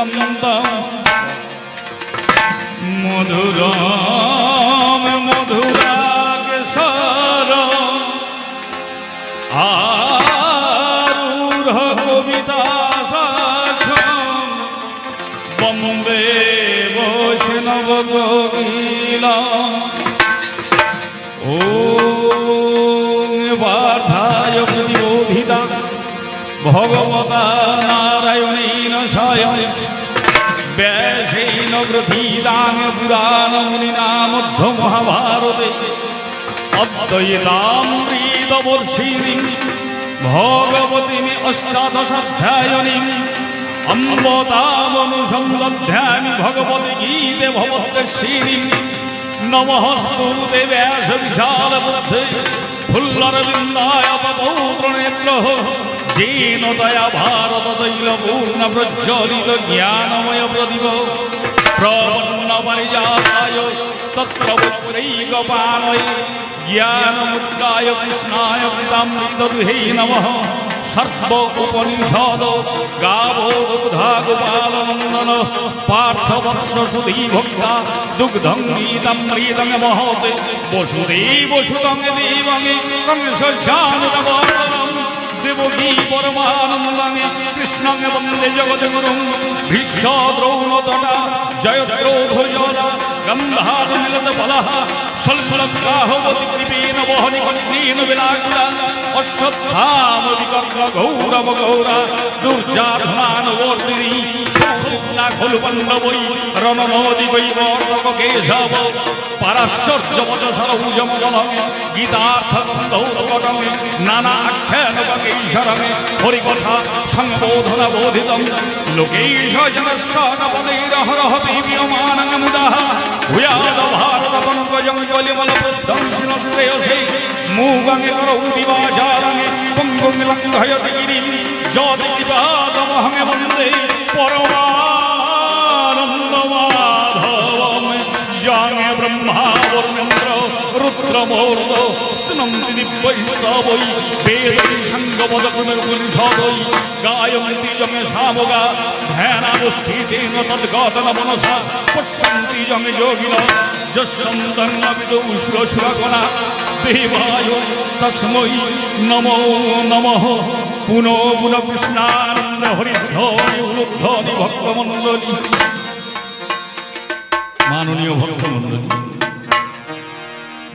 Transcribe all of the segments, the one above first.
কুঞ্জন্তম গৃথীতাং পুরাণমুনিনা মধ্য মহাভারতে। অদ্বৈতামৃতবর্ষিণী ভগবতীমি অষ্টাদশাধ্যায়নীম অম্বতামনুসংলধ্যামি ভগবতি গীতে ভবদ্দর্শিনী নমস্তু তে ব্যাস বিশাল বুদ্ধে ফুল্লরবিন্দায় পৌত্রনেত্র যেন দয়া ভারত তৈল পূর্ণ প্রজ্বলিত জ্ঞানময় প্রদীপ। প্রপন্ন পরিজাতায় তত্র পুত্রৈকপাণয় জ্ঞানমুদ্রায় কৃষ্ণায় কৃতামৃত দুহে নমঃ সর্ব উপনিষদ গাবো দুগ্ধা গোপাল নন্দন পার্থ বৎস সুধী দেবকী পরমানন্দাঙ্গে কৃষ্ণং বন্দে জগদ্গুরুং। ভীষ্ম দ্রৌণতটা জয়দ্রৌধজলা গন্ধার মিলত বলহ সলসলকাহবতি কৃপেন বহনি কন্যেন বিলাকুলা অশ্বত্থাম বিকর্ণ গৌরব গৌরা দুর্যাধমান বর্দিনী খোল পণ্ডবৈ রণনদী বৈ মর্দক কেশব পারাশ্বর্য বচ সরৌজম জলমে, গীতার্থ গন্ধৌতকটমে নানা আখ্যানবকেশ্বরমে হরিকথা সম্বোধন বোধিতম। লোকেশ জনস্ব নবদৈরহরহ বিবীয়মানং মুদাহ ভূয়াদ ভারত পঙ্কজং কলিমল বুদ্ধং শিরশ্রেয়সে মূগঙ্গে করৌ দিবাচারণে পঙ্গুং লঙ্ঘয়তি গিরিম যদিবাদমহমে বন্দে পরমা യജ്ഞാംഗ ബ്രഹ്മാവർണേന്ദ്ര രുദ്രമോർദോ സ്നന്തി ദിപ്പൈസ്താവൈ വേദൈ ശംഖമദകുനകുനിഷാദൈ ഗായന്തി യമേശാമുഗ ധ്യാനാവസ്ഥിതേന തദ്ഗാതന മനസ പശ്യന്തി യമയോഗിന ജസ്സന്തർണവിദൗ ശ്ലോശ്വകണ ദേവായ തസ്മൈ നമോ നമഃ পুনঃ পুনঃ কৃষ্ণানন্দ হরিধ্বনি উলুধ্বনি ভক্তমণ্ডলী মাননীয় ভক্তমণ্ডলী,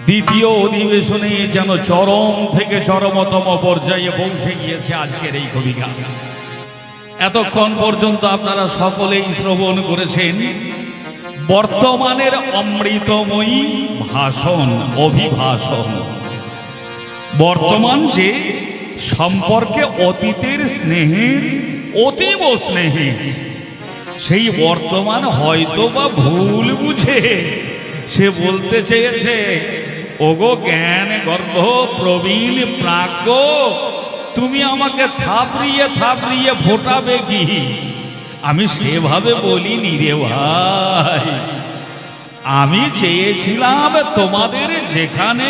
দ্বিতীয় অধিবেশনে যেন চরম থেকে চরমতম পর্যায়ে পৌঁছে গিয়েছে আজকের এই কবিতা। এতক্ষণ পর্যন্ত আপনারা সকলেই শ্রবণ করেছেন বর্তমানের অমৃতময়ী ভাষণ, অভিভাষণ। বর্তমান যে সম্পর্কে অতীতের স্নেহের, অতীব স্নেহের সেই বর্তমান হয়তো বা ভুল বুঝে। সে বলতে চেয়েছে, ওগো জ্ঞান গর্ভ প্রবীণ প্রাজ্ঞ, তুমি আমাকে থাপড়িয়ে থাপড়িয়ে ফোটাবে কি? আমি সেভাবে বলিনি রে ভাই। আমি চেয়েছিলাম তোমাদের যেখানে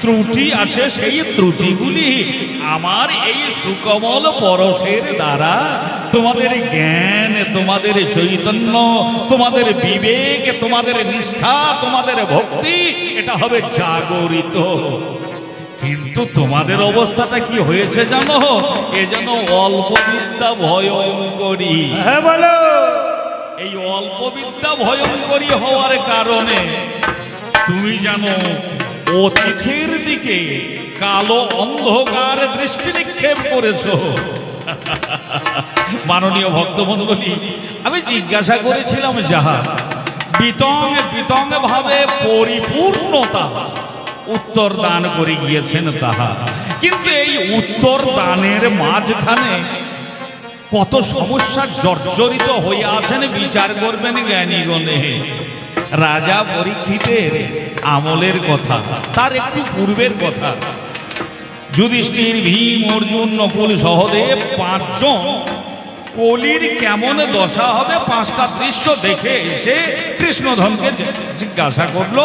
ত্রুটি আছে সেই ত্রুটিগুলি আমার এই সুকমল পরশের দ্বারা। তোমাদের জ্ঞান, তোমাদের চৈতন্য, তোমাদের বিবেক, তোমাদের নিষ্ঠা, তোমাদের ভক্তি, এটা হবে জাগরিত। কিন্তু তোমাদের অবস্থাটা কি হয়েছে জানো? এ যেন অল্প বিদ্যা ভয়ঙ্করী। হ্যাঁ বলো। এই অল্প বিদ্যা ভয়ঙ্করী হওয়ার কারণে তুমি জানো, অতিথির দিকে কালো অন্ধকার দৃষ্টি নিক্ষেপ করেছ। মাননীয় ভক্তমন্ডলী আমি জিজ্ঞাসা করেছিলাম, যাহা বিতং বিতং ভাবে পরিপূর্ণতা উত্তর দান করে গিয়েছেন তাহা। কিন্তু এই উত্তর দানের মাঝখানে কত সমস্যার জর্জরিত হয়ে আছেন বিচার করবেন জ্ঞানীগণে। রাজা পরীক্ষিতের আমলের কথা, তার একটু পূর্বের কথা। যুধিষ্ঠির, ভীম, অর্জুন, নকুল সহদেব পাঁচজন কলির কেমন দশা হবে পাঁচটা দৃশ্য দেখে এসে কৃষ্ণধনকে জিজ্ঞাসা করল।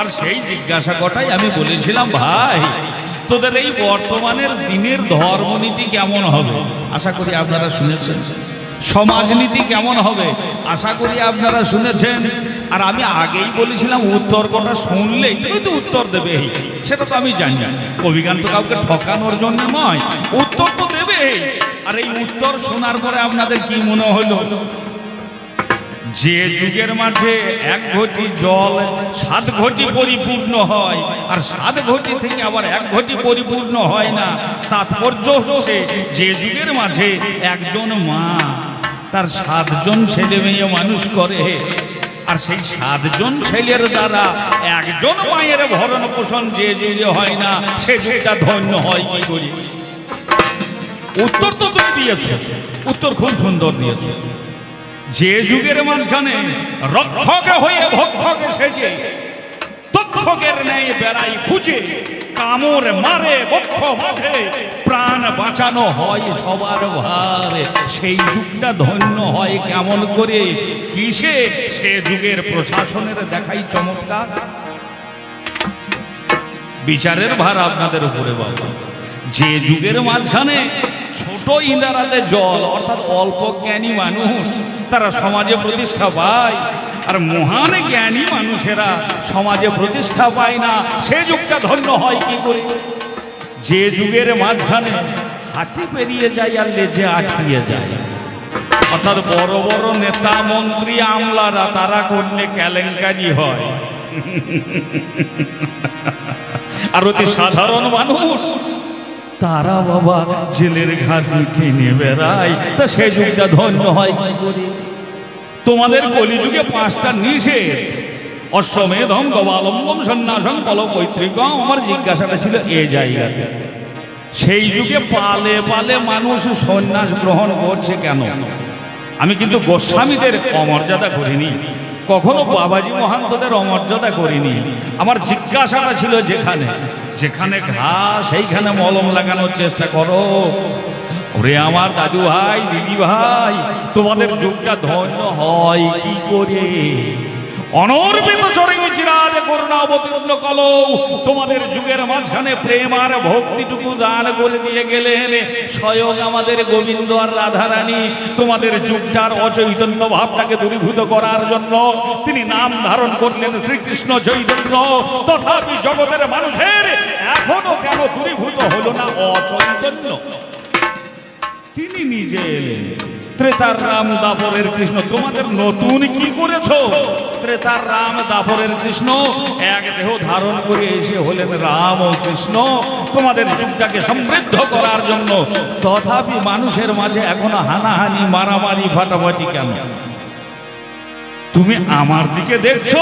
আর সেই জিজ্ঞাসা কটাই আমি বলেছিলাম, ভাই তোদের এই বর্তমানের দিনের ধর্মনীতি কেমন হবে? আশা করি আপনারা শুনেছেন। সমাজনীতি কেমন হবে? আশা করি আপনারা শুনেছেন। আর আমি আগেই বলেছিলাম, উত্তর কটা শুনলেই তুমি তো উত্তর দেবে। সেটা তো আমি জানি। অভিজ্ঞান তো কাউকে ঠকানোর জন্য নয়, উত্তর তো দেবে। আর এই উত্তর শোনার পরে আপনাদের কি মনে হলো? যে যুগের মাঝে এক ঘটি জল, সাত ঘটি পরিপূর্ণ হয়, আর সাত ঘটি থেকে আবার এক ঘটি পরিপূর্ণ হয় না, তাৎপর্য হচ্ছে যে যুগের মাঝে একজন মা, তার সাতজন ছেলে মেয়ে মানুষ করে, আর সেই সাতজন ছেলের দ্বারা একজন মায়ের ভরণ পোষণ যে যুগে হয় না, সে যেটা ধন্য হয় কি করি? উত্তর তো তুমি দিয়েছ, উত্তর খুব সুন্দর দিয়েছ। যে যুগের মাঝখানে রক্ষকে হয়ে ভক্ষকে সেজে, তক্ষকের ন্যায় বেড়াই খুঁজে, কামড় মারে, বক্ষ বাঁধে, প্রাণ বাঁচানো হয় সবার ভার। সেই যুগটা ধন্য হয় কেমন করে? কিসে? সে যুগের প্রশাসনের দেখাই চমৎকার। বিচারের ভার আপনাদের উপরে বাবা। যে যুগের মাঝখানে ছোট ইন্দারাতে জল, অর্থাৎ অল্প জ্ঞানী মানুষ, তারা সমাজে প্রতিষ্ঠা পায়। আর মহান জ্ঞানী মানুষেরা সমাজে প্রতিষ্ঠা পায় না, সে যুগটা ধন্য হয় কি করে? যে যুগের মাঝখানে হাতি পেরিয়ে যায় আর লেজে আটকিয়ে যায়। অর্থাৎ বড় বড় নেতা, মন্ত্রী, আমলারা, তারা করলে কেলেঙ্কারি হয়। আর অতি সাধারণ মানুষ তারা বাবা জেলের ঘাট টেনে বেড়ায়। তা সে যুগটা ধন্য হয় তোমাদের কলিযুগে পাঁচটা নিষেধ। অশ্বমেধম গবালম্বম সন্ন্যাসম কল পৈতৃকম আমার জিজ্ঞাসাটা ছিল এ জায়গাতে। সেই যুগে পালে পালে মানুষ সন্ন্যাস গ্রহণ করছে কেন? আমি কিন্তু গোস্বামীদের অমর্যাদা করিনি। কখনো বাবাজি মহান্তদের অমর্যাদা করিনি। আমার জিজ্ঞাসাটা ছিল যেখানে। যেখানে ঘাস সেইখানে মলম লাগানোর চেষ্টা করো। ওরে আমার দাদু ভাই, দিদি ভাই, তোমাদের যুগটা ধন্য হয়। কি করে? অনর্বিত চরণে চিরাজ করুণা অবতীর্ণ কলো, তোমাদের যুগের মাঝখানে প্রেম আর ভক্তিটুকু দান করে দিয়ে গেলেন। স্বয়ং আমাদের গোবিন্দ আর রাধারানী, তোমাদের যুগটার অচৈতন্য ভাবটাকে দূরীভূত করার জন্য তিনি নাম ধারণ করলেন শ্রীকৃষ্ণ চৈতন্য। তথাপি জগতের মানুষের এখনও কেন দূরীভূত হলো না অচৈতন্য? তিনি নিজে এলেন। ত্রেতার রাম দাপরের কৃষ্ণ, তোমাদের নতুন কি করেছ? ত্রেতার রাম দাপরের কৃষ্ণ, এক দেহ ধারণ করে এসে হলেন রাম ও কৃষ্ণ। তোমাদের যুগটাকে সমৃদ্ধ করার জন্য তথাপি মানুষের মাঝে এখনও হানাহানি, মারামারি, ফাটাফাটি কেন? তুমি আমার দিকে দেখছ?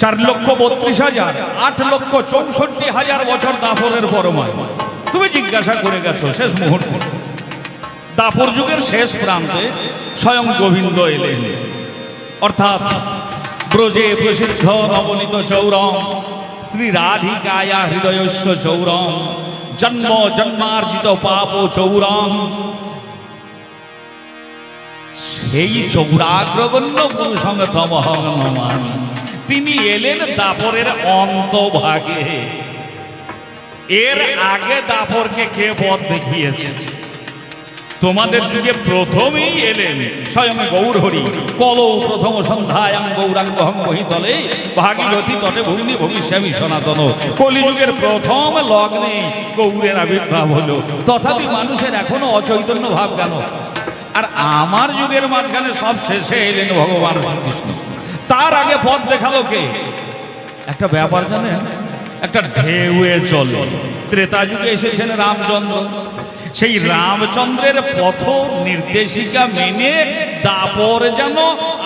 চার লক্ষ বত্রিশ হাজার, আট লক্ষ চৌষট্টি হাজার বছর দাপরের পরমায়। তুমি জিজ্ঞাসা করে গেছো শেষ মুহূর্তে। দাপর যুগের শেষ প্রান্তে স্বয়ং গোবিন্দ এলেন। অর্থাৎ ব্রজে প্রসিদ্ধ নবনীত চৌরম শ্রী রাধিকায়া হৃদয়স্য চৌরম জন্ম জন্মার্জিত পাপ চৌরম সেই চৌরাগ্রগণ্য পুরুষঙ্গতম নমামি তিনি এলেন দাপরের অন্তভাগে। এর আগে দাপরকে কে পথ দেখিয়েছে? তোমাদের যুগে প্রথমেই এলেন স্বয়ং গৌর হরি কল প্রথম সন্ধ্যায়াং গৌরাঙ্গ মহিতলে ভাগীরথী তটে ভূমি ভবিষ্যামী সনাতন। কলিযুগের প্রথম লগ্নে গৌরের আবির্ভাব হলো। তথাপি মানুষের এখনও অচৈতন্য ভাব কেন? আর আমার যুগের মাঝখানে সব শেষে এলেন ভগবান শ্রীকৃষ্ণ। তার আগে পথ দেখাল কে? একটা ব্যাপার জানেন? একটা ঢেউয়ে চলে। ত্রেতা যুগে এসেছেন রামচন্দ্র। সেই রামচন্দ্রের পথ নির্দেশিকা মেনে দাপর যেন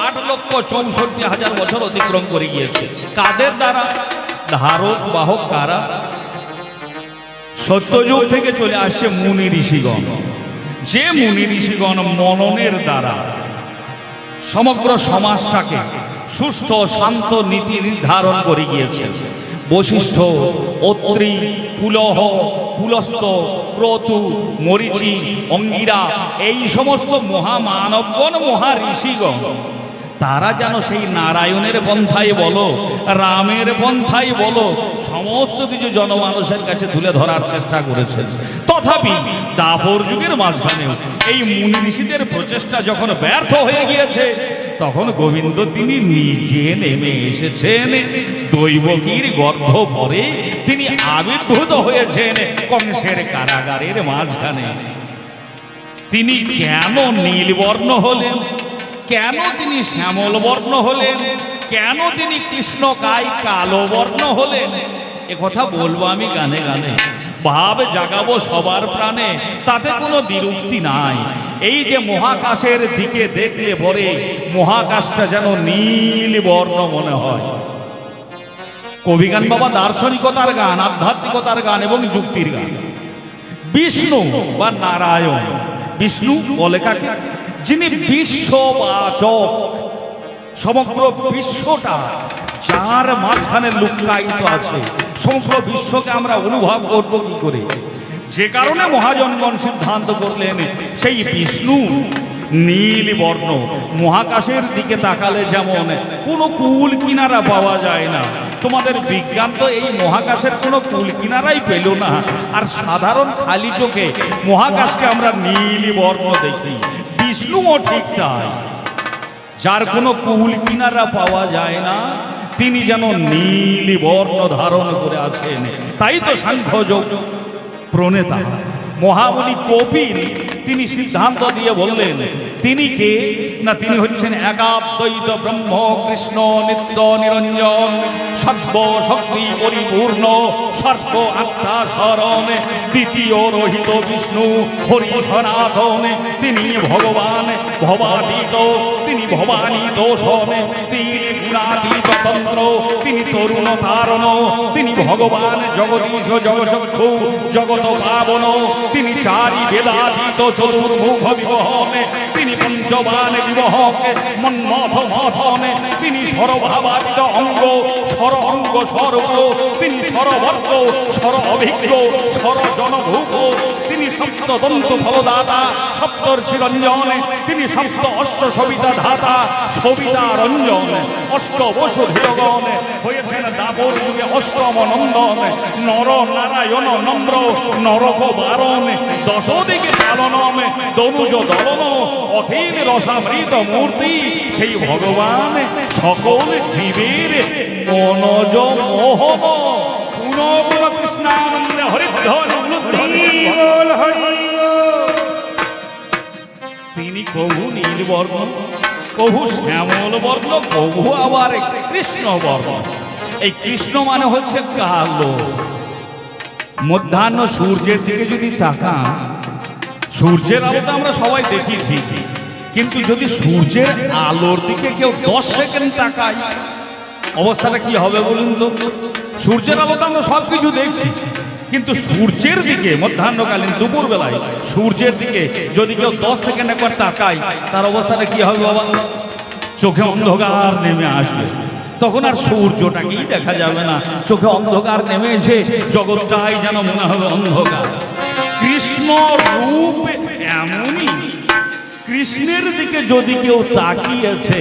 আট লক্ষ চৌষট্টি হাজার বছর অতিক্রম করে গিয়েছে। কাদের দ্বারা? ধারক, বাহক কারা? সত্যযুগ থেকে চলে আসছে মুনি ঋষিগণ। যে মুনি ঋষিগণ মননের দ্বারা সমগ্র সমাজটাকে সুস্থ, শান্ত নীতি নির্ধারণ করে গিয়েছে। বশিষ্ঠ, অত্রি, পুলহ পুলস্ত ক্রতু, মরিচি, অঙ্গিরা, এই সমস্ত মহামানবগণ মহা ঋষিগণ তারা যেন সেই নারায়ণের পন্থায় বলো, রামের পন্থায় বলো, সমস্ত কিছু জনমানুষের কাছে তুলে ধরার চেষ্টা করেছেন। তথাপি দাপর যুগের মাঝখানেও এই মুনি ঋষিদের প্রচেষ্টা যখন ব্যর্থ হয়ে গিয়েছে তখন গোবিন্দ তিনি নিজে নেমে এসেছেন। দৈবকীর গর্ভ পরে তিনি আবির্ভূত হয়েছেন কংসের কারাগারের মাঝখানে। তিনি কেন নীলবর্ণ হলেন? কেন তিনি শ্যামল বর্ণ হলেন? কেন তিনি কৃষ্ণকায় কালো বর্ণ হলেন? কথা বলব আমি গানে গানে। ভাব জাগাবো সবার প্রাণে, তাতে কোনো বিরক্তি নাই। এই যে মহাকাশের দিকে দেখলে পরে মহাকাশটা যেন নীল বর্ণ মনে হয়। কবিগান বাবা, দার্শনিকতার গান, আধ্যাত্মিকতার গান এবং যুক্তির গান। বিষ্ণু বা নারায়ণ। বিষ্ণু বলে কাকে? যিনি বিশ্ববাচক সমগ্র বিশ্বটা যার মাঝখানে লুকায়িত আছে। সমগ্র বিশ্বকে আমরা অনুভব করব কি করে? যে কারণে মহাজনগণ সিদ্ধান্ত করলেন, সেই বিষ্ণু নীল বর্ণ মহাকাশের দিকে তাকালে যেমন কোনো কুল কিনারা পাওয়া যায় না, তোমাদের বিজ্ঞান তো এই মহাকাশের কোনো কুল কিনারাই পেল না। আর সাধারণ খালি চোখে মহাকাশকে আমরা নীল বর্ণ দেখি, বিষ্ণুও ঠিক তাই। যার কোনো কুল কিনারা পাওয়া যায় না তিনি যেন নীল বর্ণ ধারণ করে আছেন। তাই তো সাংখ্যযোগ প্রণেতা। মহামণি কপিল তিনি সিদ্ধান্ত দিয়ে বললেন, তিনি কে? না, তিনি হচ্ছেন একাদ্বৈত ব্রহ্ম, কৃষ্ণ, নিত্য নিরঞ্জন সর্ব শক্তি পরিপূর্ণ, সর্ব আত্মা স্মরণ, দ্বিতীয় রহিত বিষ্ণু, হরি সনাতন, তিনি ভগবান, ভবাতীত, তিনি ভবানী দোষণ তিনি গুণাতীত তন্ত্র, তিনি তরুণ তারণ, তিনি ভগবান জগদীশ জগচক্ষু, জগত পাবন, তিনি চারি বেদাতীত Solo Move Home তিনি পঞ্চবান বিবহক মন্মথ মথন তিনি সরভাবাতীত অঙ্গ সর অঙ্গ সর্ব তিনি সরবর্গ সর অভিজ্ঞ সর জনভূপ তিনি সপ্তদন্ত ফলদাতা সপ্তর্ষি রঞ্জন তিনি সপ্ত অশ্ব সবিতা ধাতা, সবিতা রঞ্জন। অষ্ট বসু ধীরগণ হয়েছেন দাবর যুগে অষ্টম নন্দন। নর নারায়ণ নম্র, নরক বারণ। দশ দিকে পালনম, দনুজ দলন। অখিল রসামৃত মূর্তি, সেই ভগবান সকল জীবের মনজ মোহন পুনঃ কৃষ্ণানন্দ হরিধ্বন তিনি কবু নীলবর্ণ কবু শ্যামল বর্ণ কবু আবার কৃষ্ণ বর্ণ। এই কৃষ্ণ মানে হচ্ছে কালো। মধ্যাহ্ন সূর্যের দিকে যদি তাকান সূর্যের আলো আমরা সবাই দেখি কিন্তু যদি সূর্যের আলোর দিকে কেউ দশ সেকেন্ড তাকায়, অবস্থাটা কি হবে বলুন তো? সূর্যের আলো তো আমরা সব কিছু দেখছি, কিন্তু সূর্যের দিকে মধ্যাহ্নকালীন দুপুর বেলায় সূর্যের দিকে যদি কেউ দশ সেকেন্ড একবার তাকায়, তার অবস্থাটা কি হবে বাবা? চোখে অন্ধকার নেমে আসবে। তখন আর সূর্যটাকেই দেখা যাবে না। চোখে অন্ধকার নেমে এসে জগৎটাই যেন মনে হবে অন্ধকার। রূপ এমনই। কৃষ্ণের দিকে যদি কেউ তাকিয়েছে,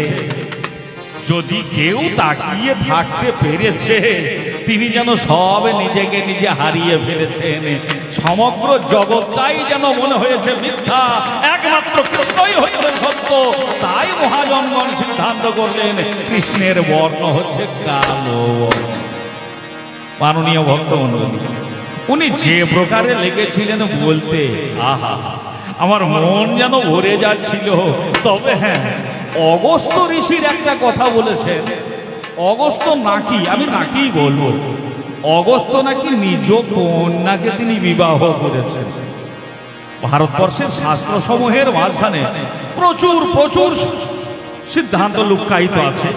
যদি কেউ তাকিয়ে থাকতে পেরেছে, তিনি যেন সব নিজেকে নিজে হারিয়ে ফেলেছেন। সমগ্র জগৎটাই যেন মনে হয়েছে মিথ্যা। একমাত্র কৃষ্ণই হচ্ছে সত্য। তাই মহাজনগণ সিদ্ধান্ত করলেন, কৃষ্ণের বর্ণ হচ্ছে কালো। মাননীয় ভক্তমন্ডলী উনি যে প্রকারে লেগেছিলেন বলতে, আহা, আমার মন যেন ভরে যাচ্ছিল। তবে হ্যাঁ অগস্ত ঋষির একটা কথা বলেছেন। অগস্ত নাকি, আমি নাকি বলব, অগস্ত নাকি নিজ কন্যাকে তিনি বিবাহ করেছেন। ভারতবর্ষের শাস্ত্রসমূহের মাঝখানে প্রচুর প্রচুর সিদ্ধান্ত লুক্কায়িত আছে।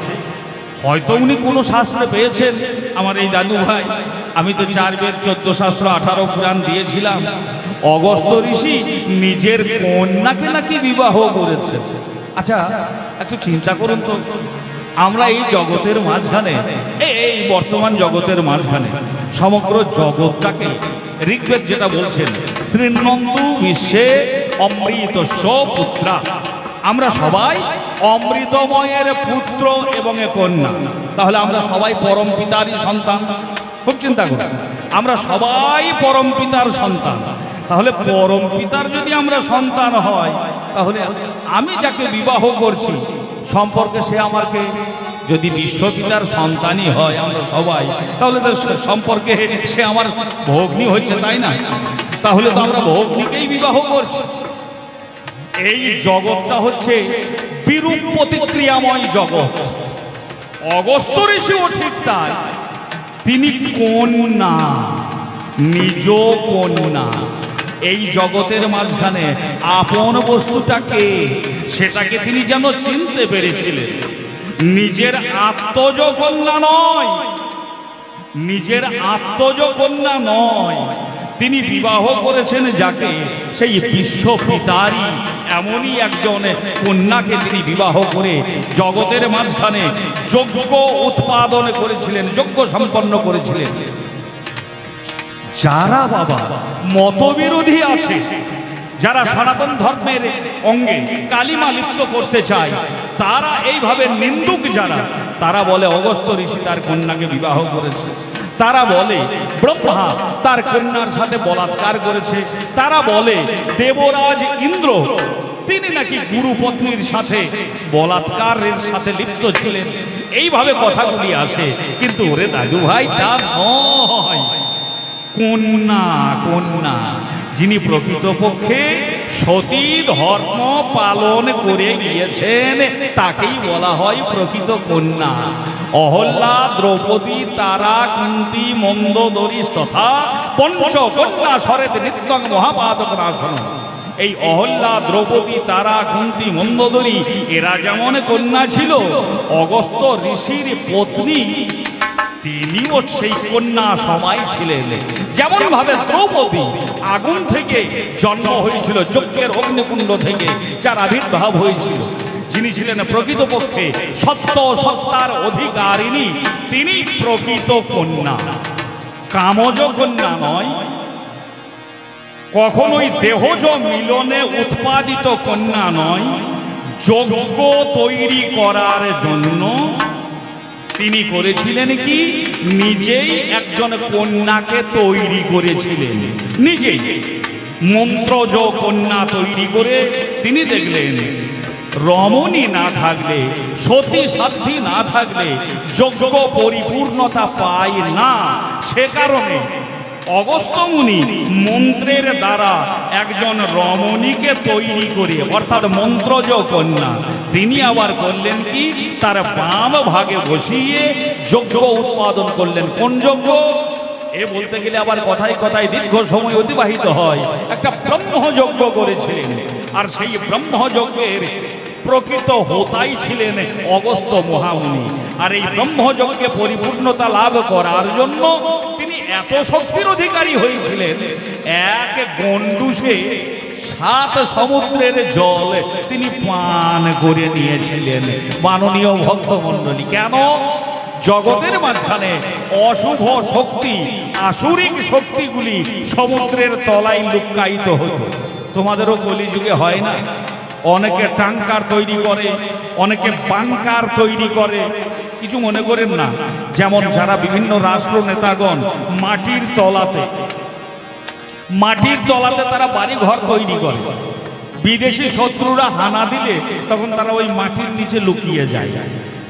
হয়তো উনি কোনো শাস্ত্রে পেয়েছেন, আমার এই দাদু ভাই আমি তো চার বের চোদ্দ শাস্ত্র, আঠারো পুরাণ দিয়েছিলাম। অগস্ত ঋষি নিজের কন্যাকে নাকি বিবাহ করেছে। আচ্ছা একটু চিন্তা করুন তো। আমরা এই জগতের মাঝখানে, এই- বর্তমান জগতের মাঝখানে, সমগ্র জগৎটাকে ঋগ্বেদ যেটা বলছেন শ্রীনন্দু বিশ্বে অমৃত পুত্রা। আমরা সবাই অমৃতময়ের পুত্র এবং কন্যা। তাহলে আমরা সবাই পরম পিতারই সন্তান। খুব চিন্তা করুন আমরা সবাই পরম পিতার সন্তান। তাহলে পরম পিতার যদি আমরা সন্তান হয়, তাহলে আমি যাকে বিবাহ করছি, সম্পর্কে সে আমাকে যদি বিশ্বপিতার সন্তানই হয় আমরা সবাই, তাহলে তো সে সম্পর্কে সে আমার ভগ্নি হচ্ছে, তাই না? তাহলে তো আমরা ভগ্নিকেই বিবাহ করছি। এই জগৎটা হচ্ছে বিরূপ প্রতিক্রিয়াময় জগৎ। অগস্ত ঋষিও ঠিক তাই। তিনি কন্যা নিজ কন্যা। এই জগতের মাঝখানে আপন বস্তুটাকে সেটাকে তিনি যেন চিনতে পেরেছিলেন। নিজের আত্মজ কন্যা নয়, নিজের আত্মজ কন্যা নয়। তিনি বিবাহ করেছেন যাকে সেই বিশ্ব পিতারই, এমনই একজন কন্যাকে তিনি বিবাহ করে জগতের মাঝখানে যজ্ঞ উৎপাদন করেছিলেন, যজ্ঞ সম্পন্ন করেছিলেন। যারা বাবা মতবিরোধী আছে, যারা সনাতন ধর্মের অঙ্গে কালিমা লিপ্ত করতে চায়, তারা এইভাবে নিন্দুক যারা, তারা বলে অগস্ত ঋষি তার কন্যাকে বিবাহ করেছে। তারা বলে, ব্রহ্মা, তার কন্যার সাথে বলাৎকার করেছে। তারা বলে, দেবরাজ ইন্দ্র, তিনি নাকি গুরু পত্নীর সাথে বলাৎকারের সাথে লিপ্ত ছিলেন। এইভাবে কথাগুলি আসে। কিন্তু ওরে দাদু ভাই তা নয়। কন্যা কন্যা যিনি প্রকৃতপক্ষে সতী ধর্ম পালন করে গিয়েছেন, তাকেই বলা হয় প্রকৃত কন্যা। অহল্লা, দ্রৌপদী তারা কুন্তি মন্দোদরী তথা পঞ্চ কন্যা সরেত নিত্যং মহাপাতক নাশন এই অহল্লা, দ্রৌপদী তারা কুন্তি মন্দোদরী, এরা যেমন কন্যা ছিল অগস্ত ঋষির পত্নী তিনিও সেই কন্যা সবাই ছিলেন। যেমন ভাবে দ্রৌপদী আগুন থেকে জন্ম হয়েছিল, যজ্ঞের অগ্নিকুণ্ড থেকে যার আবির্ভাব হয়েছিল, যিনি ছিলেন প্রকৃতপক্ষে সত্য সত্তার অধিকারিণী, তিনি প্রকৃত কন্যা। কামজ কন্যা নয়, কখনোই দেহজ মিলনে উৎপাদিত কন্যা নয়, যজ্ঞ তৈরি করার জন্য তিনি করেছিলেন কি? নিজেই একজন কন্যাকে তৈরি করেছিলেন। নিজেই। মন্ত্রজ কন্যা তৈরি করে তিনি দেখলেন, রমণী না থাকলে, সতী সাধ্যী না থাকলে যোগ্য পরিপূর্ণতা পায় না। সে কারণে অগস্ত্যমুনি মন্ত্রের দ্বারা একজন রমণীকে তৈরি করে অর্থাৎ মন্ত্রজ কন্যা, তিনি আবার করলেন কি? তার বাম ভাগে বসিয়ে যজ্ঞ উৎপাদন করলেন। কোন যজ্ঞ? এ বলতে গেলে আবার কথায় কথায় দীর্ঘ সময় অতিবাহিত হয়। একটা ব্রহ্মযজ্ঞ করেছিলেন। আর সেই ব্রহ্মযজ্ঞের প্রকৃত হোতাই ছিলেন অগস্ত মহামুনি। আর এই ব্রহ্মযজ্ঞে পরিপূর্ণতা লাভ করার জন্য এত শক্তির অধিকারী হয়েছিলেন। এক গন্ডুসে সাত সমুদ্রের জল তিনি পান করে নিয়েছিলেন। মাননীয় ভক্তমণ্ডলী, কেন? জগতের মাঝখানে অশুভ শক্তি, আসুরিক শক্তিগুলি সমুদ্রের তলায় লুক্কায়িত হতো। তোমাদেরও কলিযুগে হয় না? অনেকে টাঙ্কার তৈরি করে, অনেকে বাংকার তৈরি করে। কিছু মনে করেন না, যেমন যারা বিভিন্ন রাষ্ট্র নেতাগণ মাটির তলাতে মাটির তলাতে তারা বাড়ি ঘর তৈরি করে। বিদেশি শত্রুরা হানা দিলে তখন তারা ওই মাটির নিচে লুকিয়ে যায়।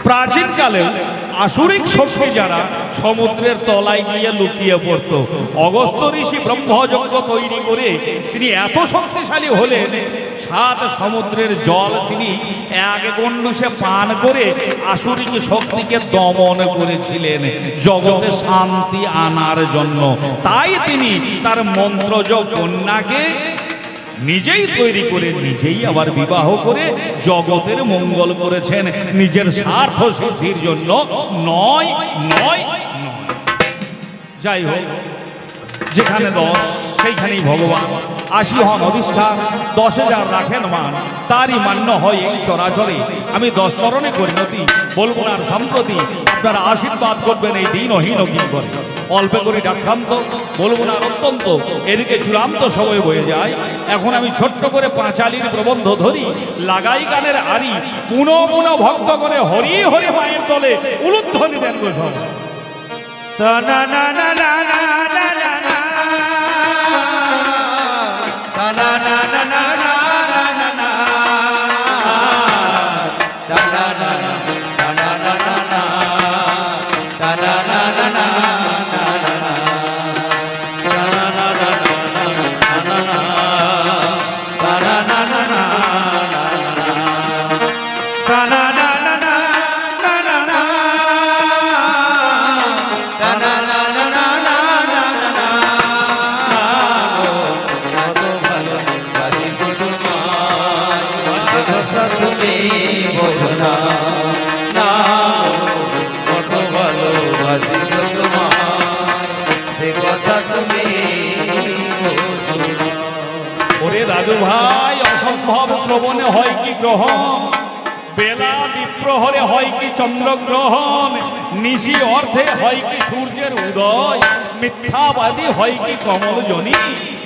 প্রাচীনকালে আসুরিক শক্তি যারা সমুদ্রের তলায় গিয়ে লুকিয়ে পড়তো, অগস্ত ঋষি ব্রহ্মযজ্ঞ তৈরি করে তিনি এত শক্তিশালী হলেন, সাত সমুদ্রের জল তিনি এক গণ্ডুসে পান করে আসুরিক শক্তিকে দমন করেছিলেন, জগতে শান্তি আনার জন্য। তাই তিনি তার মন্ত্রজ কন্যাকে নিজেই তৈরি করে, নিজেই আবার বিবাহ করে, জগতের মঙ্গল করেছেন। নিজের স্বার্থ সিদ্ধির জন্য নয় নয় নয়। যাই হোক, যেখানে দশ, সেইখানেই ভগবান। আশি হন অধিষ্ঠান দশ হাজার রাখেন মান। তারই মান্য হয় এই চরাচরে। আমি দশ চরণে পরিণতি, বলব না সম্প্রতি। আপনারা আশীর্বাদ করবেন এই দিন, অহীন কি করে অল্পে করে ডাক্রান্ত বলব না অত্যন্ত। এদিকে চূড়ান্ত সময় হয়ে যায়। এখন আমি ছোট্ট করে পাঁচালির প্রবন্ধ ধরি। লাগাই গানের আরি, পুনঃ পুনঃ ভক্ত করে হরি হরি মায়ের তলে উলুধ্বনি দেন গো সব তুমি শ্রবণে হয় কি গ্রহণ? বেলা বিপ্রহরে হয় কি চন্দ্রগ্রহণ? নিশি অর্ধে হয় কি সূর্যের উদয়? মিথ্যাবাদী হয় কি কমলজনী?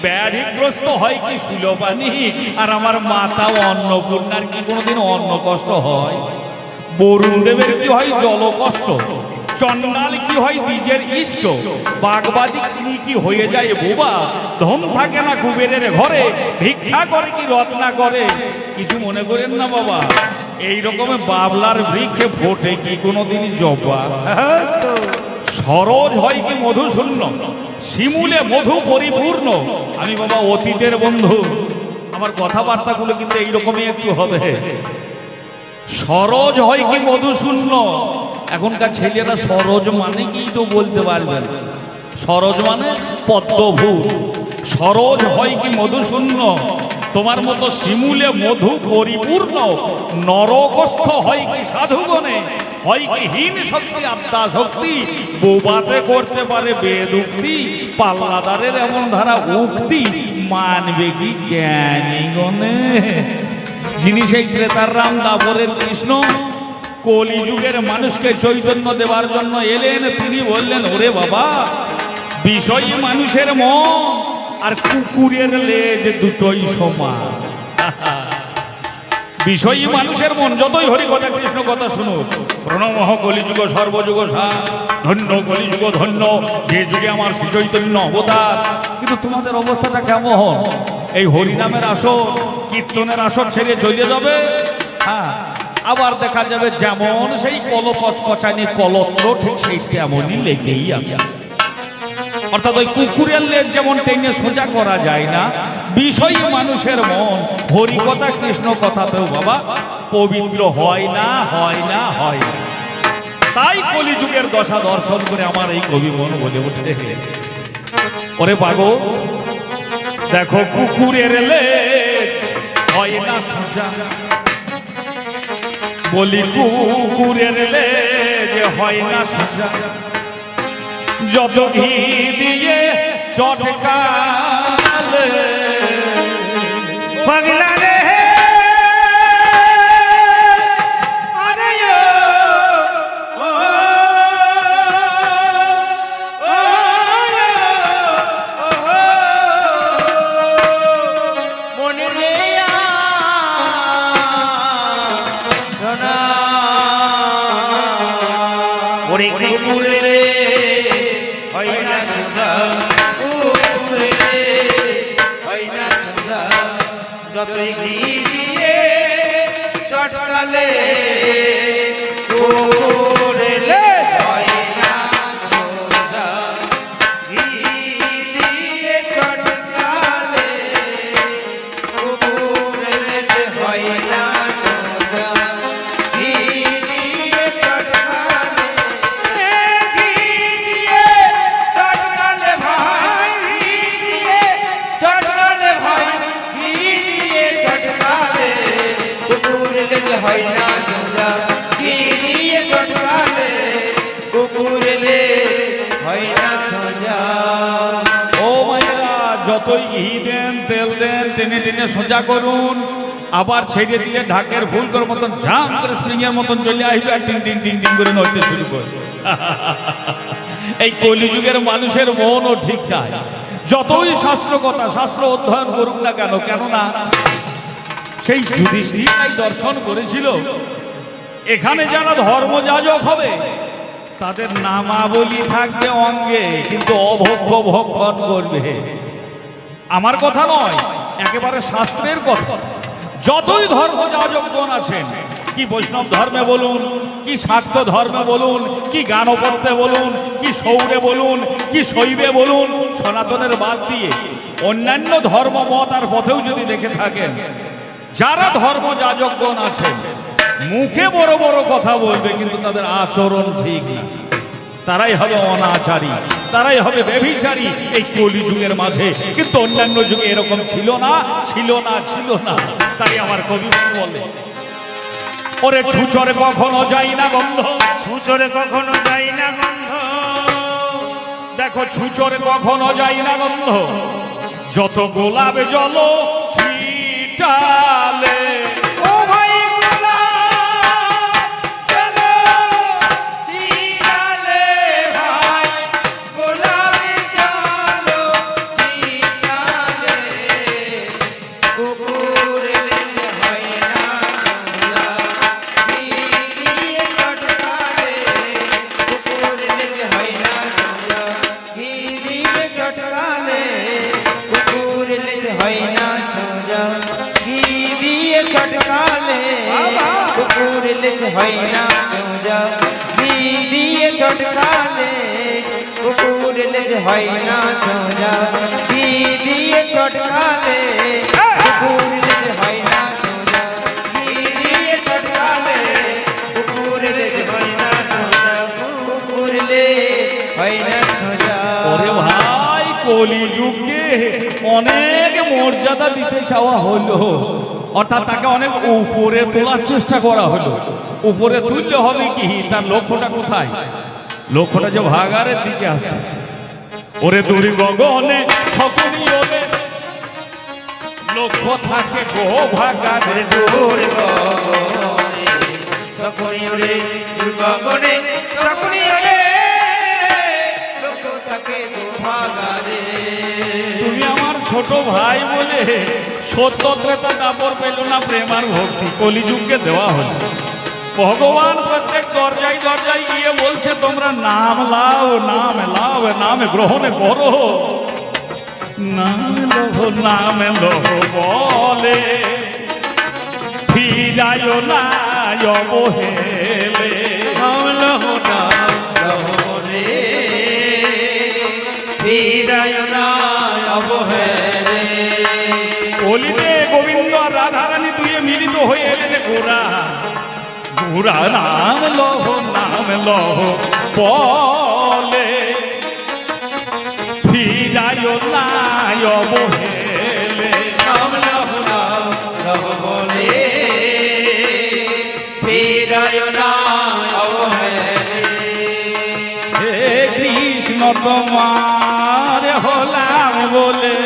ব্যাধিগ্রস্ত হয় কি সুলপানি? আর আমার মাতা অন্নপূর্ণার কি কোনোদিন অন্ন কষ্ট হয়? বরুণ দেবের কি হয় জল কষ্ট চন্ডাল কি হয় নিজের ইষ্ট? বাগবাদী তিনি কি হয়ে যায় বোবা? ধন থাকে না কুবেরের ঘরে, ভিক্ষা করে কি রত্না করে? কিছু মনে করেন না বাবা? এই রকমের বাবলার বৃক্ষে ফোটে কি কোনোদিন জবা? সরোজ হয় কি মধু শূন্য শিমুলে মধু পরিপূর্ণ? আমি বাবা অতীতের বন্ধু। আমার কথাবার্তাগুলো কিন্তু এইরকমই একটু হবে। সরোজ হয় কি মধু শূন্য এখনকার ছেলেরা সরোজ মানে কি তো বলতে পারবেন সরোজ মানে পদ্মভূ সরোজ হয় কি মধু শূন্য তোমার মতো শিমুলে মধু পরিপূর্ণ, নরকস্থ হয় কি সাধুগণে? হয় কি হীন শক্তি আত্মা শক্তি? বোবাতে করতে পারে বেদ উক্তি, পাল্লাদারের এমন ধারা উক্তি, মানবে কি জ্ঞানী গণে যিনি সেই ক্রেতার রাম দাপরের কৃষ্ণ, কলিযুগের মানুষকে চৈতন্য দেওয়ার জন্য এলেন, তিনি বললেন, ওরে বাবা, বিষয়ী মানুষের মন আর কুকুরের লেজ দুটোই সমান। বিষয়ী মানুষের মন যতই হরি কথা কৃষ্ণ কথা শুনুক প্রণমহ কলিযুগ সর্বযুগ সা, ধন্য কলিযুগ ধন্য, যে যুগে আমার শ্রী চৈতন্য অবতার। কিন্তু তোমাদের অবস্থাটা কেমন? এই হরিনামের আসর, কীর্তনের আসর ছেড়ে চলে যাবে? হ্যাঁ আবার দেখা যাবে যেমন সেই কল কচকচানি কলত্র ঠিক সেই তেমনই লেগেই আছে। অর্থাৎ ওই কুকুরের লেজ যেমন টেনে সোজা করা যায় না, বিষয়ী মানুষের মন হরি কথা কৃষ্ণ কথাতেও বাবা পবিত্র হয় না হয় না হয় না। তাই কলিযুগের দশা দর্শন করে আমার এই কবি মন বলে ওঠে। ওরে পাগো দেখো কুকুরের লেজ হয় না সোজা। বলি কুকুরের লেজ হয় না সোজা। যত ঘি দিয়ে চটকালে। পাগলা Oh. সোজা করুন। আবার ছেড়ে দিয়ে ঢাকের ফুল করার মতন ঝাম করে স্প্রিং এর মতন চলে আসবে আর টিং টিং টিং টিং করে নড়তে শুরু করবে। এই কলিযুগের মানুষের মনও ঠিক নাই। যতই শাস্ত্র কথা শাস্ত্র অধ্যয়ন করুক না কেন, কেননা সেই যুধিষ্ঠির তাই দর্শন করেছিল। এখানে যারা ধর্মযাজক হবে, তাদের নামাবলী থাকবে অঙ্গে, কিন্তু অভক্ষ ভক্ষণ করবে। আমার কথা নয় একেবারে শাস্ত্রের কথা। যতই ধর্মযাজকগণ আছেন, কি বৈষ্ণব ধর্মে বলুন, কি শাক্ত ধর্মে বলুন, কি গানপত্যে বলুন, কি সৌরে বলুন, কি শৈবে বলুন, সনাতনের বাদ দিয়ে অন্যান্য ধর্ম মত আর পথেও যদি দেখে থাকেন, যারা ধর্মযাজকগণ আছেন, মুখে বড় বড় কথা বলবে, কিন্তু তাদের আচরণ ঠিক না। তারাই হবে অনাচারী। তারাই হবে ব্যভিচারী এই কলি যুগের মাঝে। কিন্তু অন্যান্য যুগে এরকম ছিল না ছিল না ছিল না। তাই আমার কবি বলে ওরে ছুচরে কখনো যাই না গন্ধ। ছুচরে কখনো যাই না গন্ধ। দেখো ছুচরে কখনো যাই না গন্ধ। যত গোলাপে জল ছিটালে হয় না সোজা। ঘি দিয়ে চটকালে? লেজ হয় না সোজা। ঘি দিয়ে চটকালে? ভাই কলিযুগকে অনেক মর্যাদা দিতে চাওয়া হলো। অর্থাৎ তাকে অনেক উপরে তোলার চেষ্টা করা হলো। উপরে তুললে হবে কি? তার লক্ষ্যটা কোথায়? লক্ষ্যটা যে ভাগারের দিকে আছে। ওরে দূরি গগনে সকলি ওরে লক্ষ্য থাকে গো ভাগারে দূর গগনে সকনি ওরে দুর্গগনে সকনি ওরে লোক থাকে দুভাগারে তুমি আমার ছোট ভাই বলে সত্য ত্রেতা দাপর পেল না প্রেম আর ভক্তি কলিযুগকে দেওয়া হলো। ভগবান প্রত্যেক দরজায় দরজায় গিয়ে বলছে, তোমরা নাম লাও নাম লাও, নাম গ্রহণে করো। নাম লহ নাম লহ বলে। ফিরায় না লহ রে। না গোবিন্দ আর রাধারানী দুয়ে মিলিত হয়ে এলেন গোরা। গোরা নাম লহ নাম লহ বলে ফিরায় নাই অবহেলে নাম লহ নাম লহ বলে ফিরায় না অবহেলে হে কৃষ্ণ তোমার হলাম বলে